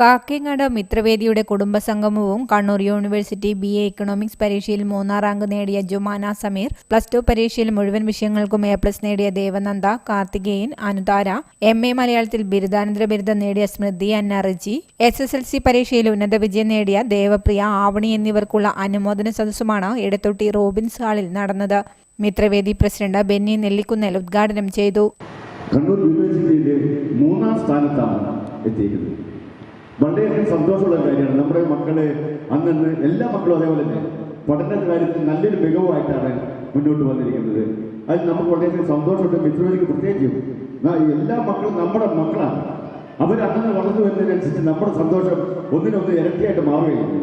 കാക്കിങ്ങാട് മിത്രവേദിയുടെ കുടുംബസംഗമവും Kannur university B A economics പരീക്ഷയിൽ മൂന്നാം റാങ്ക് നേടിയ ജുമാന സമീർ പ്ലസ് ടു പരീക്ഷയിൽ മുഴുവൻ വിഷയങ്ങൾക്കും എ പ്ലസ് നേടിയ ദേവനന്ദ കാർത്തികേയൻ അനുതാര എം എ മലയാളത്തിൽ ബിരുദാനന്തര ബിരുദം നേടിയ Smruthi Anna Riji S S L C പരീക്ഷയിൽ ഉന്നത വിജയം നേടിയ ദേവപ്രിയ ആവണി എന്നിവർക്കുള്ള അനുമോദന സദസ്സുമാണ് ഇടത്തൊട്ടി റോബിൻസ് ഹാളിൽ നടന്നത്. മിത്രവേദി പ്രസിഡന്റ് ബെന്നി നെല്ലിക്കുന്നേൽ ഉദ്ഘാടനം ചെയ്തു. കണ്ണൂർ യൂണിവേഴ്സിറ്റിയിൽ മൂന്നാം സ്ഥാനത്താണ് എത്തിയിരിക്കുന്നത്. വളരെയധികം സന്തോഷമുള്ള കാര്യമാണ്. നമ്മുടെ മക്കളെ അന്നന്ന് എല്ലാ മക്കളും അതേപോലെ തന്നെ പഠന കാര്യത്തിൽ നല്ലൊരു മികവായിട്ടാണ് മുന്നോട്ട് വന്നിരിക്കുന്നത്. അതിൽ നമുക്ക് വളരെയധികം സന്തോഷമുണ്ട്. മിത്രവേദിക്ക് പ്രത്യേകിച്ചും എല്ലാ മക്കളും നമ്മുടെ മക്കളാണ്. അവർ അന്നന്ന് വളർന്നു വരുന്നതിനനുസരിച്ച് നമ്മുടെ സന്തോഷം ഒന്നിനൊന്ന് ഇരട്ടിയായിട്ട് മാറുകയാണ്.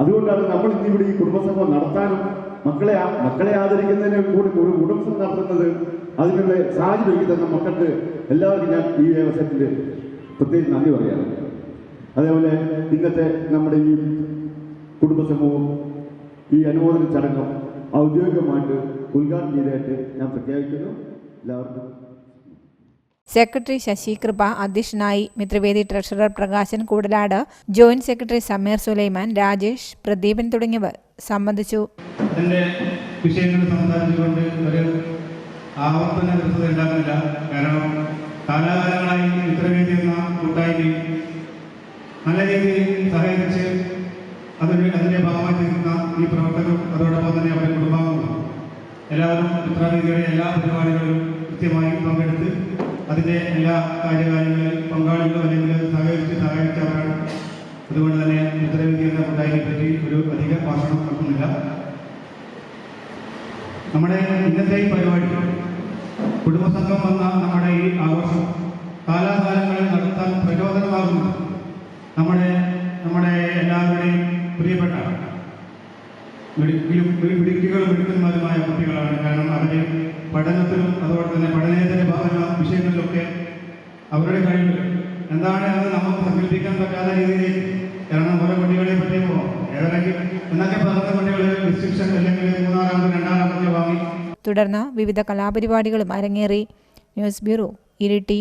അതുകൊണ്ടാണ് നമ്മൾ ഇന്നിവിടെ ഈ കുടുംബസംഘം നടത്താനും മക്കളെ മക്കളെ ആദരിക്കുന്നതിന് കൂടി ഒരു കുടുംബം നടത്തുന്നത് അതിനുള്ള സാഹചര്യം ഒരുക്കി തന്ന മക്കൾക്ക് എല്ലാവർക്കും ഞാൻ ഈ അവസരത്തിൽ പ്രത്യേകിച്ച് നന്ദി പറയാറ് അതേപോലെ ഇന്നത്തെ നമ്മുടെ ഈ കുടുംബസമൂഹം ഈ അനുമോദന ചടങ്ങും ഔദ്യോഗികമായിട്ട് ഉദ്ഘാടനം ചെയ്തതായിട്ട് ഞാൻ പ്രഖ്യാപിക്കുന്നു. എല്ലാവർക്കും സെക്രട്ടറി ശശി കൃപ അധ്യക്ഷനായി Mithravedi treasurer Prakashan Koodalad joint secretary Sameer Sulaiman Rajesh Pradeepan തുടങ്ങിയവർ സംബന്ധിച്ചു. വിഷയങ്ങൾ സംസാരിച്ചുകൊണ്ട് ഒരു ആവർത്തന കാരണം കാലാകാലങ്ങളായി എന്ന കൂട്ടായ്മയും നല്ല രീതിയിൽ സഹകരിച്ച് അതിന് അതിന്റെ ഭാഗമായി നിൽക്കുന്ന ഈ പ്രവർത്തകരും അതോടൊപ്പം തന്നെ അവരുടെ കുടുംബാംഗങ്ങളും എല്ലാവരും ചിത്രാവേദിയുടെ എല്ലാ പരിപാടികളിലും കൃത്യമായി പങ്കെടുത്ത് അതിന്റെ എല്ലാ കാര്യകാര്യങ്ങളിൽ പങ്കാളികളും അല്ലെങ്കിൽ സഹകരിച്ച് സഹായിച്ചവരാണ് അതുകൊണ്ട് തന്നെ എന്ന കൂട്ടായ്മയെ പറ്റി ഒരു അധിക ഭാഷണം നടത്തുന്നില്ല നമ്മുടെ ഇന്നത്തെ ഈ പരിപാടി കുടുംബസംഘം വന്ന നമ്മുടെ ഈ ആഘോഷം കാലാകാലങ്ങളിൽ നടത്താൻ പ്രചോദനമാകുന്നു. നമ്മുടെ നമ്മുടെ എല്ലാവരുടെയും പ്രിയപ്പെട്ട മിടുക്കിയും മിടുക്കികളും മിടുക്കന്മാരുമായ കുട്ടികളാണ്. കാരണം അവരെ പഠനത്തിലും അതുപോലെ തന്നെ പഠനേതര ഭാവന വിഷയങ്ങളിലൊക്കെ അവരുടെ കഴിവ് എന്താണ് അത് നമുക്ക് സങ്കല്പിക്കാൻ പറ്റാത്ത രീതിയിൽ? കാരണം ഓരോ കുട്ടികളെ പറ്റിയപ്പോൾ ഏതെങ്കിലും എന്നൊക്കെ പറഞ്ഞ കുട്ടികളെ ഡിസ്ട്രിക്ഷൻ അല്ലെങ്കിൽ മൂന്നാം രണ്ടാം റാങ്ക് വാങ്ങി തുടർന്ന് വിവിധ കലാപരിപാടികളും അരങ്ങേറി. News bureau Iritty.